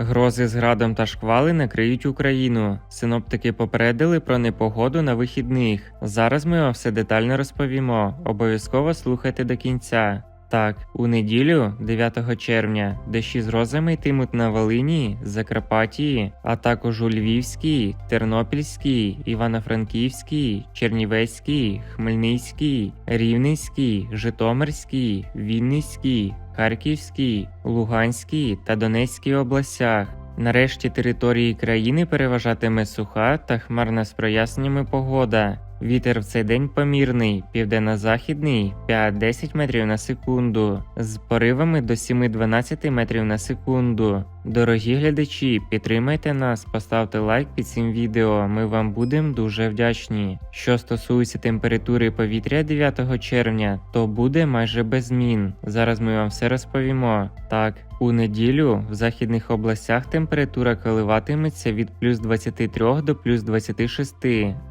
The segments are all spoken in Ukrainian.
Грози з градом та шквали накриють Україну. Синоптики попередили про непогоду на вихідних. Зараз ми вам все детально розповімо. Обов'язково слухайте до кінця. Так, у неділю, 9 червня, дощі з грозами йтимуть на Волині, Закарпатії, а також у Львівській, Тернопільській, Івано-Франківській, Чернівецькій, Хмельницькій, Рівненській, Житомирській, Вінницькій, Харківській, Луганській та Донецькій областях. Нарешті території країни переважатиме суха та хмарна з проясненнями погода. Вітер в цей день помірний, південно-західний 5-10 метрів на секунду, з поривами до 7-12 метрів на секунду. Дорогі глядачі, підтримайте нас, поставте лайк під цим відео. Ми вам будемо дуже вдячні. Що стосується температури повітря 9 червня, то буде майже без змін. Зараз ми вам все розповімо. Так, у неділю в західних областях температура коливатиметься від плюс 23 до плюс 26,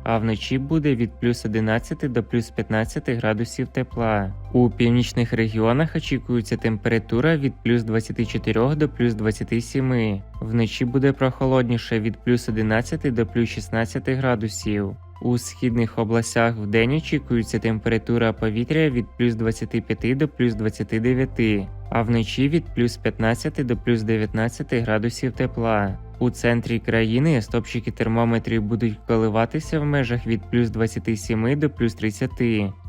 а вночі буде від плюс 11 до плюс 15 градусів тепла. У північних регіонах очікується температура від плюс 24 до плюс 27. Вночі буде прохолодніше від плюс 11 до плюс 16 градусів. У східних областях вдень очікується температура повітря від плюс 25 до плюс 29, а вночі від плюс 15 до плюс 19 градусів тепла. У центрі країни стопчики термометрів будуть коливатися в межах від плюс 27 до плюс 30,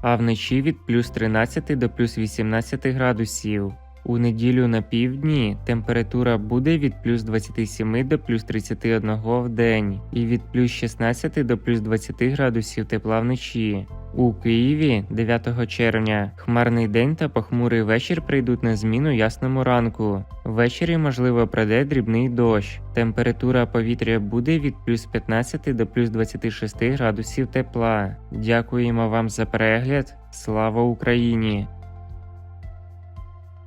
а вночі від плюс 13 до плюс 18 градусів. У неділю на півдні температура буде від плюс 27 до плюс 31 в день і від плюс 16 до плюс 20 градусів тепла вночі. У Києві 9 червня хмарний день та похмурий вечір прийдуть на зміну ясному ранку. Ввечері можливо пройде дрібний дощ. Температура повітря буде від плюс 15 до плюс 26 градусів тепла. Дякуємо вам за перегляд. Слава Україні!